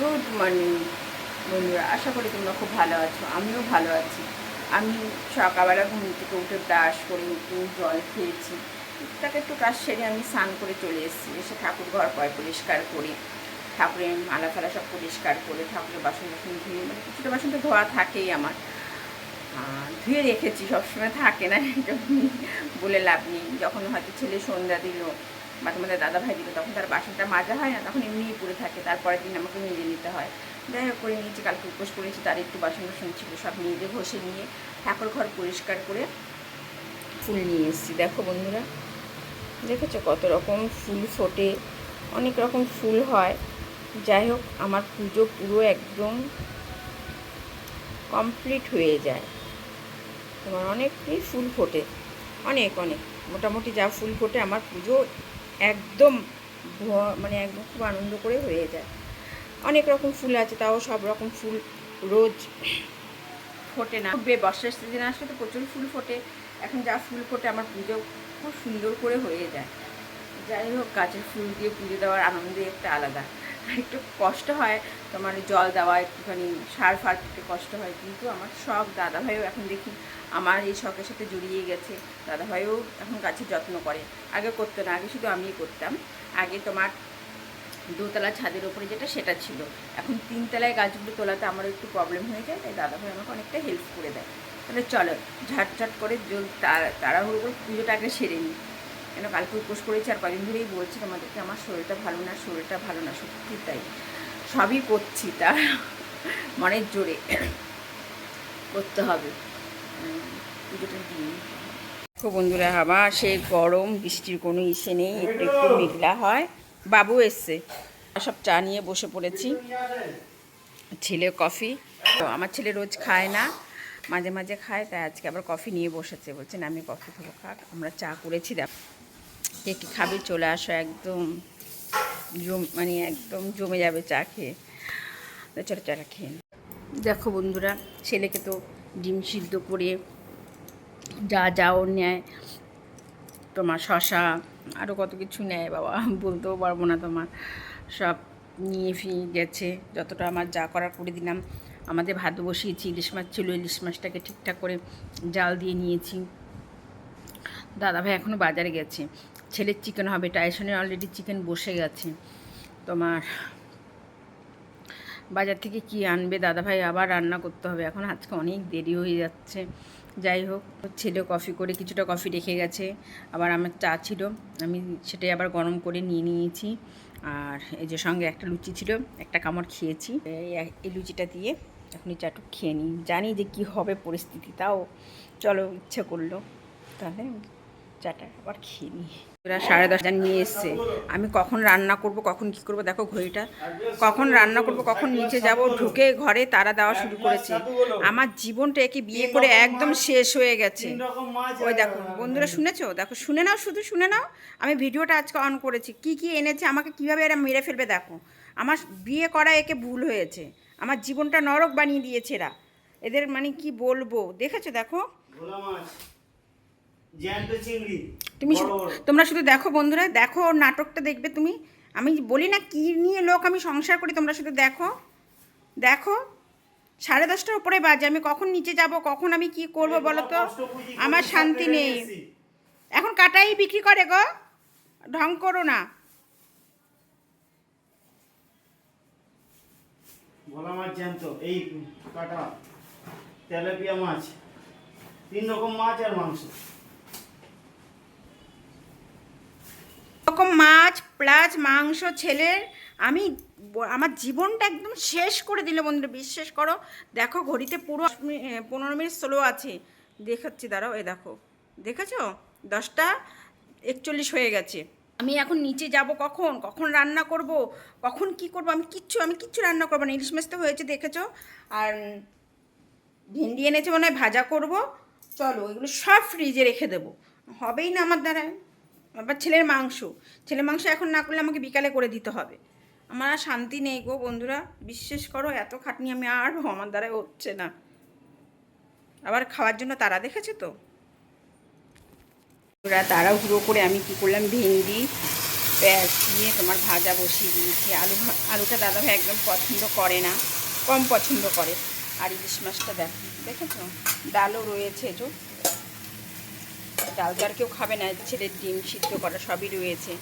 Good morning বন্ধুরা, আশা করি তোমরা খুব ভালো আছো, আমিও ভালো আছি। আমি সকালবেলা ঘুম থেকে উঠে ব্রাশ করে একটু জল খেয়েছি তাকে একটু কাজ সেরে আমি স্নান করে চলে এসেছি, এসে ঠাকুর ঘর পয় পরিষ্কার করে। ঠাকুরের মালা ফালা সব পরিষ্কার করে ঠাকুরের বাসন বাসন ধুয়ে মানে কিছুটা বাসন তো ধোয়া থাকেই আমার। ধুয়ে রেখেছি, সবসময় থাকে না বলে লাভ নেই। যখন হয়তো ছেলে সন্ধ্যা দিল বা তোমাদের দাদা ভাই দিল তখন তার বাসনটা মাজা হয় না, তখন এমনিই পড়ে থাকে, তারপরের দিন আমাকে নিজে নিতে হয়। যাই হোক, করে নিয়েছি, কালকে উপোস করেছি তার একটু বাসন বাসন ছিল, সব নিজে ঘষে নিয়ে ঠাকুর ঘর পরিষ্কার করে ফুল নিয়ে এসেছি। দেখো বন্ধুরা, দেখেছ কত রকম ফুল ফোটে, অনেক রকম ফুল হয়। যাই হোক, আমার পুজো পুরো একদম কমপ্লিট হয়ে যায়। তোমার অনেকই ফুল ফোটে, অনেক অনেক। মোটামুটি যা ফুল ফোটে, আমার পুজো একদম মানে একদম খুব আনন্দ করে হয়ে যায়। অনেক রকম ফুল আছে, তাও সব রকম ফুল রোজ ফোটে না। বে, বর্ষার সিজন আসলে তো প্রচুর ফুল ফোটে। এখন যা ফুল ফোটে আমার পুজো খুব সুন্দর করে হয়ে যায়। যাই হোক, গাছের ফুল দিয়ে পুজো দেওয়ার আনন্দই একটা আলাদা। একটু কষ্ট হয় তোমার জল দেওয়া, একটুখানি সার ফার দিতে কষ্ট হয়, কিন্তু আমার সব দাদাভাইও এখন দেখি আমার এই শখের সাথে জড়িয়ে গেছে। দাদাভাইও এখন গাছের যত্ন করে। আগে করতো না, আগে শুধু আমিই করতাম। আগে তোমার দোতলা ছাদের ওপরে যেটা, সেটা ছিল। এখন তিনতলায় গাছগুলো তোলাতে আমার একটু প্রবলেম হয়ে যায়, তাই দাদাভাই আমাকে অনেকটা হেল্প করে দেয়। তাহলে চলো, ঝাটঝাট করে তাড়াহুড়ো করে পুজোটা আগে সেরে নিই। কেন কালকে উপোস করেছি আর কদিন ধরেই বলছি তোমাদেরকে, আমার শরীরটা ভালো না, শরীরটা ভালো না, সত্যি তাই। সবই করছি, তার মনের জোরে করতে হবে। দেখো বন্ধুরা, আবার সেই গরম, বৃষ্টির কোনো ইসে নেই, একটু একটু মেঘলা হয়। বাবু এসছে। সব চা নিয়ে বসে পড়েছি। ছেলে কফি। তো আমার ছেলে রোজ খায় না, মাঝে মাঝে খায়, তাই আজকে আবার কফি নিয়ে বসেছে। বলছেন আমি কফি খাব, খাক, আমরা চা করেছি, দেখ। কে কী খাবে, চলে আসো, একদম জম মানে একদম জমে যাবে চা খেয়ে। তো চলো চাটা খেয়ে দেখো বন্ধুরা, ছেলেকে তো ডিম সিদ্ধ করে যা যা ওর নেয়। তোমার শশা আরও কত কিছু নেয় বাবা, বলতেও পারব না তোমার। সব নিয়ে ফিয়ে গেছে, যতটা আমার যা করার করে দিলাম। আমাদের ভাত বসিয়েছি, ইলিশ মাছ ছিল, ইলিশ মাছটাকে ঠিকঠাক করে জাল দিয়ে নিয়েছি। দাদাভাই এখনও বাজারে গেছে। ছেলের চিকেন হবে টাইসনের অলরেডি চিকেন বসে গেছে। তোমার বাজার থেকে কি আনবে? দাদাভাই আবার রান্না করতে হবে। এখন আজকে অনেক দেরি হয়ে যাচ্ছে। যাই হোক ছেলে কফি করে কিছুটা কফি রেখে গেছে। আবার আমার চা ছিল, আমি সেটাই আবার গরম করে নিয়ে নিয়েছি। আর এই যে সঙ্গে একটা লুচি ছিল, একটা কামড় খেয়েছি। এই লুচিটা দিয়ে এখন এই চাটু খেয়ে নিই। জানি যে কি হবে পরিস্থিতি, তাও চলো ইচ্ছে করল। তাহলে চাটা আবার খেয়ে নিই। ওরা সাড়ে দশটা নিয়ে এসছে। আমি কখন রান্না করব, কখন কি করব, দেখো ঘড়িটা। কখন রান্না করব, কখন নিচে যাব, ঢুকে ঘরে তারা দেওয়া শুরু করেছে। আমার জীবনটা একে বিয়ে করে একদম শেষ হয়ে গেছে। ওই দেখো, বন্ধুরা শুনেছো? দেখো, শুনে নাও, শুধু শুনে নাও। আমি ভিডিওটা আজকে অন করেছি। কি কি এনেছে, আমাকে কীভাবে এরা মেরে ফেলবে দেখো। আমার বিয়ে করা একে ভুল হয়েছে। আমার জীবনটা নরক বানিয়ে দিয়েছে এরা। এদের মানে কি বলব? দেখেছ দেখো? তুমি তোমরা শুধু দেখো বন্ধুরা দেখো ওর নাটকটা দেখবে তুমি। আমি বলি না কি নিয়ে লোক আমি সংসার করি তোমরা শুধু দেখো। দেখো সাড়ে দশটার উপরে বাজে আমি কখন নিচে যাব কখন আমি কি করব বলো তো? আমার শান্তি নেই। এখন কাটাই বিক্রি করে গো ঢং করো না। ভোলা মাছ জ্যান্ত এই কাটা তেলাপিয়া মাছ তিন রকম মাছ আর মাংস। রকম মাছ প্লাস মাংস, ছেলের, আমি আমার জীবনটা একদম শেষ করে দিল বন্ধুরা, বিশ্বাস করো। দেখো, ঘড়িতে পুরো পনেরো মিনিট স্লো আছে। দেখাচ্ছি, দাঁড়াও, এ দেখো। দেখেছ? দশটা একচল্লিশ হয়ে গেছে। আমি এখন নিচে যাব কখন? কখন রান্না করব? কখন কি করব? আমি কিচ্ছু আমি কিচ্ছু রান্না করব না। ইলিশ মাছ তো হয়েছে, দেখেছ? আর ভেন্ডি এনেছে মনে হয়, ভাজা করব। চলো, এগুলো সব ফ্রিজে রেখে দেবো। হবেই না আমার দ্বারায় আবার ছেলের মাংস। ছেলের মাংস এখন না করলে আমাকে বিকালে করে দিতে হবে। আমার আর শান্তি নেই গো বন্ধুরা। বিশ্বাস করো, এত খাটনি আমি আর আমার দ্বারাই হচ্ছে না। আবার খাওয়ার জন্য তারা দেখেছে তো? ওরা তাড়াহুড়ো করে আমি কি করলাম? ভেন্ডি, পেঁয়াজ দিয়ে তোমার ভাজা বসিয়ে দিয়েছি। আলু আলুটা দাদাভাই একদম পছন্দ করে না। কম পছন্দ করে। আর ইলিশ মাছটা দেখ, দেখেছ? ডালও রয়েছে যে। ডাল তো আর কেউ খাবে না, ছেলের ডিম সিদ্ধ করা সবই রয়েছে।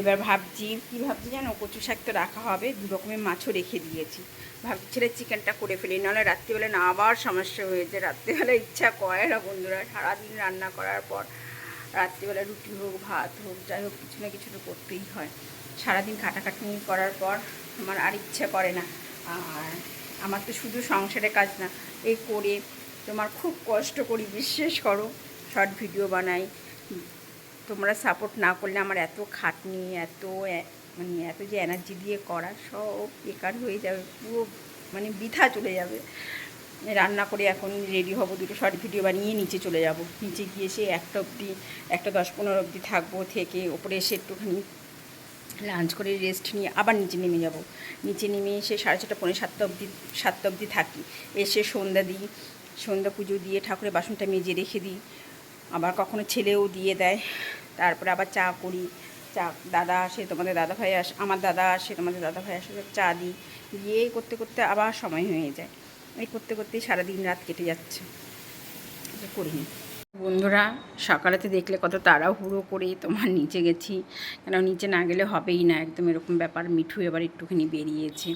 এবার ভাবছি, কী ভাবছি জানো? কচু শাক তো রাখা হবে, দু রকমের মাছও রেখে দিয়েছি। ভাবছি ছেলে চিকেনটা করে ফেলি, নাহলে রাত্রিবেলা না আবার সমস্যা হয়েছে রাত্রিবেলা ইচ্ছা করে না বন্ধুরা, সারাদিন রান্না করার পর রাত্রিবেলা রুটি হোক, ভাত হোক, যাই হোক, কিছু না কিছু তো করতেই হয়। সারাদিন খাটাখাটনি করার পর আমার আর ইচ্ছা করে না। আর আমার তো শুধু সংসারের কাজ না, এই করে তোমার খুব কষ্ট করি, বিশ্বাস করো। শর্ট ভিডিও বানাই। তোমরা সাপোর্ট না করলে আমার এত খাটনি, এত মানে এত যে এনার্জি দিয়ে করা সব বেকার হয়ে যাবে, পুরো মানে বৃথা চলে যাবে। রান্না করে এখন রেডি হব, দুটো শর্ট ভিডিও বানিয়ে নিচে চলে যাব। নিচে গিয়ে সে একটা অবধি, একটা দশ পনেরো অবধি থাকব, থেকে ওপরে এসে একটুখানি লাঞ্চ করে রেস্ট নিয়ে আবার নিচে নেমে যাব। নিচে নেমে এসে সাড়ে ছটা পনেরো সাতটা অবধি সাতটা অবধি থাকি। এসে সন্ধ্যা দিই, সন্ধ্যা পুজো দিয়ে ঠাকুরের বাসনটা মেজে রেখে দিই। আবার কখনো ছেলেও দিয়ে দেয়। তারপরে আবার চা করি। চা, দাদা আসে, তোমাদের দাদা ভাই আসে, আমার দাদা আসে, তোমাদের দাদা ভাই আসে, চা দিই। দিয়ে করতে করতে আবার সময় হয়ে যায়। এই করতে করতেই সারাদিন রাত কেটে যাচ্ছে। করিনি। বন্ধুরা, সকালেতে দেখলে কত তাড়াহুড়ো করে তোমার নিচে গেছি। কেন নিচে না গেলে হবেই না, একদম এরকম ব্যাপার। মিঠু এবার একটুখানি বেরিয়েছে।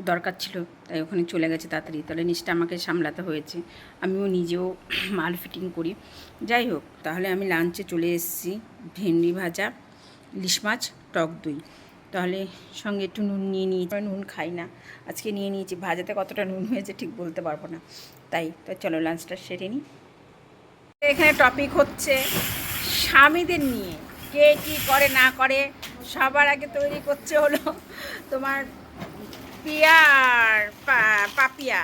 দরকার ছিল, তাই ওখানে চলে গেছে তাড়াতাড়ি। তাহলে নিচটা আমাকে সামলাতে হয়েছে। আমিও নিজেও মাল ফিটিং করি। যাই হোক, তাহলে আমি লাঞ্চে চলে এসেছি। ভেন্ডি ভাজা, ইলিশ মাছ, টক দই। তাহলে সঙ্গে একটু নুন নিয়ে নিয়েছি। নুন খাই না। আজকে নিয়ে নিয়েছি। ভাজাতে কতটা নুন হয়েছে ঠিক বলতে পারব না। তাই তো চলো লাঞ্চটা সেরে নিই। এখানে টপিক হচ্ছে স্বামীদের নিয়ে, কে কি করে না করে, সবার আগে তৈরি করছে হলো তোমার পিয়া আর পাপিয়া।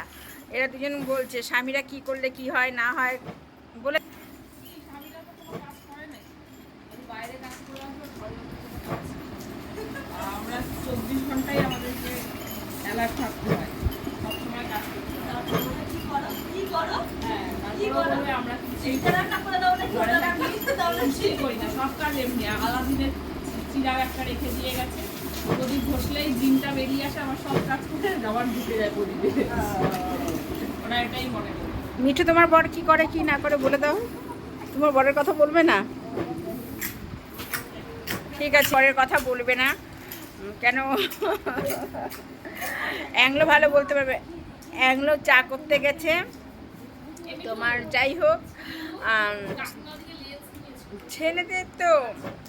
এরা দুজন বলছে, স্বামীরা কি করলে কি হয়, না হয়, বলে আমরা চব্বিশ ঘন্টাই আমাদেরকে অ্যালার্ট থাকতে হয়। হয় করি না সব কাজ এমনি একটা রেখে দিয়ে গেছে দিনটা বেরিয়ে আসে আমার সব কাজ যায় মনে মিঠু, তোমার বর কি করে, কি না করে বলে দাও। তোমার বরের কথা বলবে না? ঠিক আছে, বরের কথা বলবে না। কেন? অ্যাংলো ভালো বলতে পারবে। অ্যাংলো চা করতে গেছে। তোমার যাই হোক ছেলেদের তো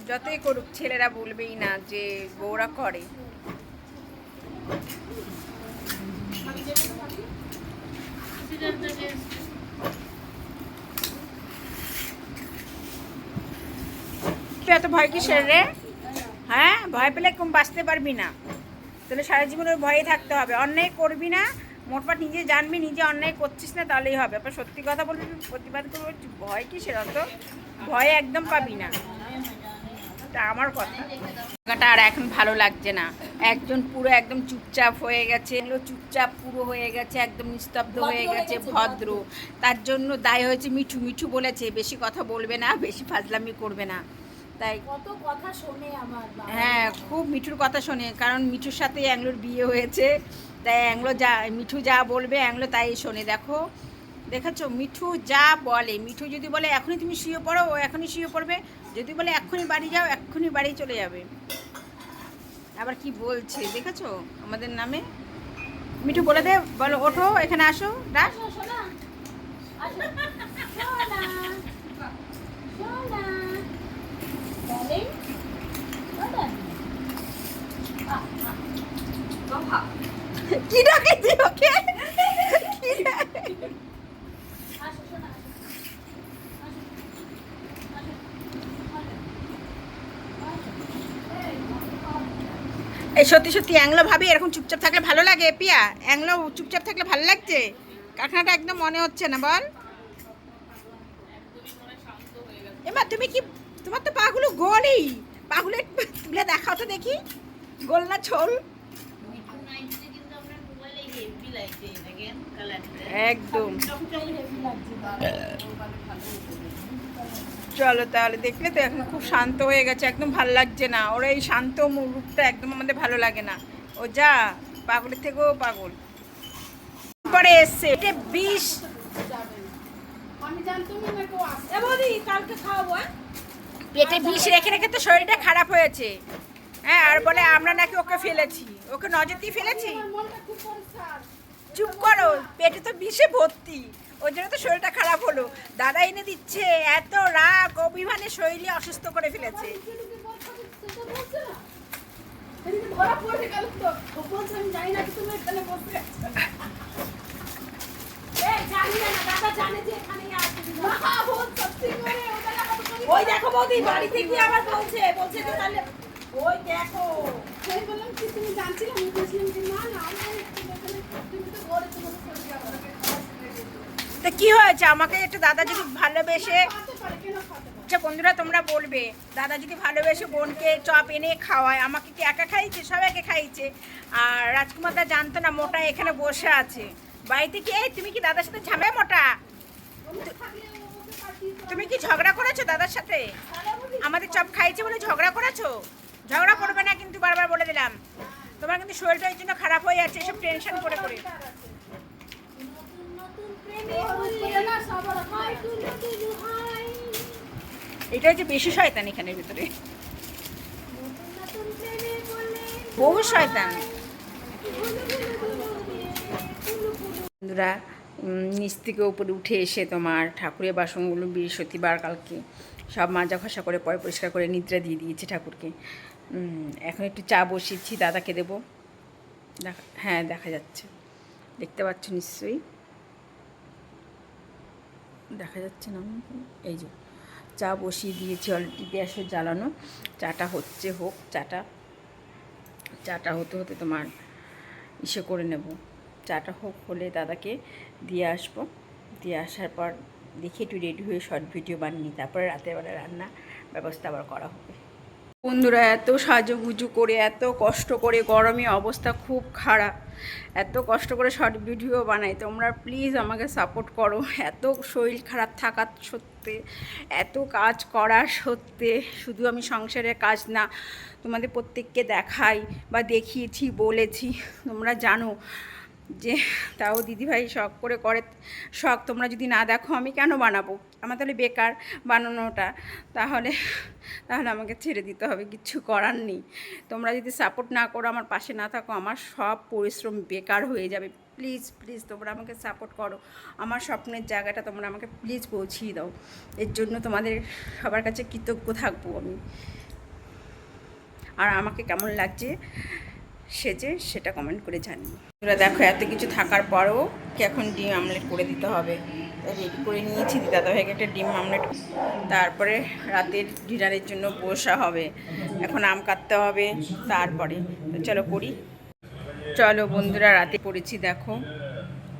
যতই করুক, ছেলেরা বলবেই না যে বউরা করে। তুই এত ভয় কিসের রে? হ্যাঁ ভয় পেলে কম বাঁচতে পারবি না। তাহলে সারা জীবনের ভয়ে থাকতে হবে। অন্যায় করবি না মোটপাট নিজে জানবি নিজে অন্যায় করছিস না তাহলেই হবে। আবার সত্যি কথা বলবি প্রতিবাদ করবি ভয় কি কিসের অত ভয় একদম পাবি না। এটা আমার কথা। জায়গাটা আর এখন ভালো লাগছে না। একজন পুরো একদম চুপচাপ হয়ে গেছে এগুলো চুপচাপ পুরো হয়ে গেছে একদম নিস্তব্ধ হয়ে গেছে ভদ্র। তার জন্য দায় হয়েছে মিঠু। মিঠু বলেছে বেশি কথা বলবে না বেশি ফাজলামি করবে না। তাই। কত কথা শোনে আমার। হ্যাঁ খুব মিঠুর কথা শোনে কারণ মিঠুর সাথে অ্যাংলোর বিয়ে হয়েছে। তাই অ্যাংলো যা মিঠু যা বলবে অ্যাংলো তাই শোনে। দেখো দেখেছ? মিঠু যা বলে মিঠু যদি বলে এখনই তুমি শুয়ে পড়ো ও এখনই শুয়ে পড়বে। যদি বলে এক্ষুনি বাড়ি যাও এক্ষুনি বাড়ি চলে যাবে। আবার কি বলছে দেখেছ? আমাদের নামে। মিঠু বলে দে বলো ওঠো এখানে আসো ডাক আসো, সোনা। আসো। সোনা। সোনা। Darling? ও darling? আহ, আহ। কি ডাকে তুই ওকে কি ডাকে? আসো, সোনা, আসো। আসো। আসো। আসো। এই সত্যি সত্যি অ্যাংলো ভাবি এরকম চুপচাপ থাকলে ভালো লাগে পিয়া? অ্যাংলো চুপচাপ থাকলে ভালো লাগছে? কারখানাটা একদম মনে হচ্ছে না বল। এবার তুমি কি তোমার তো পাগুলো গোলই। পাগুলো একটু তুলে দেখাও তো দেখি। গোল না ছোল? একদম। চলো তাহলে। দেখলে তো এখন খুব শান্ত হয়ে গেছে, একদম ভালো লাগছে না। ওরা এই শান্ত রূপটা একদম আমাদের ভালো লাগে না। ও যা, পাগলের থেকেও পাগল। পরে এসছে। এটা বিষ। হ্যাঁ? পেটে বিষ রেখে রেখে তো শরীরটা খারাপ হয়েছে। হ্যাঁ আর বলে আমরা নাকি ওকে ফেলেছি। ওকে নজর দিয়ে ফেলেছি? চুপ করো, পেটে তো বিষে ভর্তি। ওই জন্য তো শরীরটা খারাপ হলো। দাদা এনে দিচ্ছে, এত রাগ, অভিমানে শরীরে অসুস্থ করে ফেলেছে। তো ওই দেখো বৌদি, বাড়িতে গিয়ে আবার বলছে বলছে যে তাহলে ওই দেখো। বললাম কি, তুমি জানছিলে? আমি বলছিলাম যে না না আমি একটু এখানে তুমি তো কি হয়েছে? আমাকে একটু দাদা যদি ভালোবেসে আচ্ছা বন্ধুরা, তোমরা বলবে, দাদা যদি ভালোবেসে বোনকে চপ এনে খাওয়ায়, আমাকে কি একা খাইয়েছে সবাইকে খাইয়েছে আর রাজকুমার দা জানতো না, মোটা এখানে বসে আছে। বাড়িতে কি এই, তুমি কি দাদার সাথে ঝামেলা মোটা? তুমি কি ঝগড়া করেছ দাদার সাথে? আমাদের চপ খাইছে বলে ঝগড়া করেছ? ঝগড়া করবে না কিন্তু বারবার বলে দিলাম। তোমার কিন্তু শরীরটা ওই জন্য খারাপ হয়ে যাচ্ছে, এসব টেনশন করে করে। এটা হচ্ছে বেশি শয়তান এখানের ভিতরে। বহু শয়তান। বন্ধুরা নিচ থেকে উপরে উঠে এসে তোমার ঠাকুরের বাসনগুলো বৃহস্পতিবার কালকে সব মাজা ঘষা করে পয় পরিষ্কার করে নিদ্রা দিয়ে দিয়েছে ঠাকুরকে। এখন একটু চা বসিয়েছি, দাদাকে দেবো। দেখা হ্যাঁ দেখা যাচ্ছে। দেখতে পাচ্ছ নিশ্চয়ই। দেখা যাচ্ছে না। এই যে, চা বসিয়ে দিয়েছি অলরেডি গ্যাসও জ্বালানো। চাটা হচ্ছে হোক, চাটা। চাটা হতে হতে তোমার ইসে করে নেব। চাটা হোক, হলে দাদাকে দিয়ে আসব। দিয়ে আসার পর দেখি একটু রেডি হয়ে শর্ট ভিডিও বানিয়ে তারপরে রাতের বেলা রান্না ব্যবস্থা আবার করা হবে। বন্ধুরা, এত সাজুগুজু করে, এত কষ্ট করে, গরমে অবস্থা খুব খারাপ। এত কষ্ট করে শর্ট ভিডিও বানাই, তোমরা প্লিজ আমাকে সাপোর্ট করো। এত শরীর খারাপ থাকার সত্ত্বে, এত কাজ করার সত্ত্বে, শুধু আমি সংসারের কাজ না, তোমাদের প্রত্যেককে দেখাই বা দেখিয়েছি, বলেছি, তোমরা জানো। যে তাও দিদিভাই শখ করে করে, শখ তোমরা যদি না দেখো আমি কেন বানাবো? আমার তাহলে বেকার বানানোটা। তাহলে তাহলে আমাকে ছেড়ে দিতে হবে, কিচ্ছু করার নেই। তোমরা যদি সাপোর্ট না করো, আমার পাশে না থাকো, আমার সব পরিশ্রম বেকার হয়ে যাবে। প্লিজ প্লিজ তোমরা আমাকে সাপোর্ট করো। আমার স্বপ্নের জায়গাটা তোমরা আমাকে প্লিজ পৌঁছিয়ে দাও। এর জন্য তোমাদের সবার কাছে কৃতজ্ঞ থাকব আমি। আর আমাকে কেমন লাগছে? সেজে সেটা কমেন্ট করে জানিয়ে। তোরা দেখো, এত কিছু থাকার পরেও কি এখন ডিম আমলেট করে দিতে হবে? রেডি করে নিয়েছি দাদাভাইকে একটা ডিম আমলেট। তারপরে রাতের ডিনারের জন্য বসা হবে। এখন আম কাটতে হবে তারপরে। চলো করি। চলো বন্ধুরা, রাতে পড়েছি, দেখো।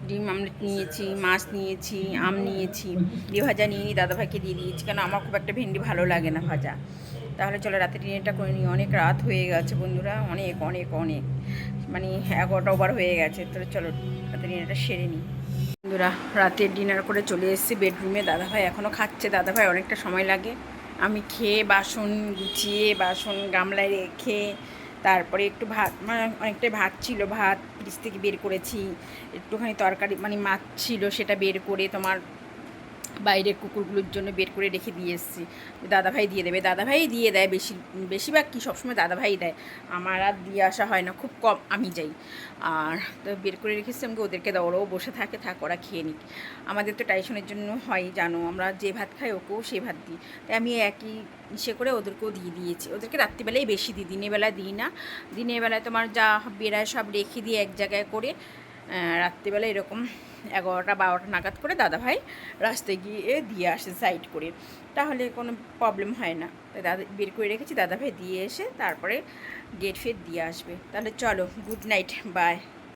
ডিম আমলেট নিয়েছি, মাছ নিয়েছি, আম নিয়েছি। দিয়ে ভাজা নিয়ে দাদাভাইকে দিয়ে দিয়েছি। কেন আমার খুব একটা ভেন্ডি ভালো লাগে না ভাজা। তাহলে চলো রাতে ডিনারটা করে নিই। অনেক রাত হয়ে গেছে বন্ধুরা, অনেক অনেক অনেক। মানে এগারোটা ওভার হয়ে গেছে তাহলে চলো রাতে ডিনারটা সেরে নিই। বন্ধুরা, রাতের ডিনার করে চলে এসেছি বেডরুমে। দাদাভাই এখনও খাচ্ছে। দাদাভাই অনেকটা সময় লাগে। আমি খেয়ে বাসন গুছিয়ে, বাসন গামলায় রেখে, তারপরে একটু ভাত মানে অনেকটাই ভাত ছিল। ভাত ফ্রিজ থেকে বের করেছি। একটুখানি তরকারি মানে মাছ ছিল, সেটা বের করে তোমার বাইরের কুকুরগুলোর জন্য বের করে রেখে দিয়ে এসেছি। দাদাভাই দিয়ে দেবে। দাদাভাই দিয়ে দেয় বেশি, বেশিরভাগ কি সবসময় দাদাভাই দেয়। আমার আর দিয়ে আসা হয় না, খুব কম আমি যাই। আর তো বের করে রেখেছি আমাকে ওদেরকে দাও, ওরাও বসে থাকে, থাক, ওরা খেয়ে নিক। আমাদের তো টাইশনের জন্য হয়, জানো, আমরা যে ভাত খাই ওকেও সে ভাত দিই। তাই আমি একই ইসে করে ওদেরকেও দিয়ে দিয়েছি। ওদেরকে রাত্রিবেলায় বেশি দিই দিনের বেলা দিই না। দিনের বেলায় তোমার যা বেড়ায় সব রেখে দিয়ে এক জায়গায় করে। রাত্রিবেলা এরকম এগারোটা বারোটা নাগাদ করে দাদাভাই রাস্তায় গিয়ে দিয়ে আসে সাইড করে। তাহলে কোনো প্রবলেম হয় না। তাই দাদা, বের করে রেখেছি, দাদাভাই দিয়ে এসে তারপরে গেট ফেট দিয়ে আসবে। তাহলে চলো গুড নাইট বাই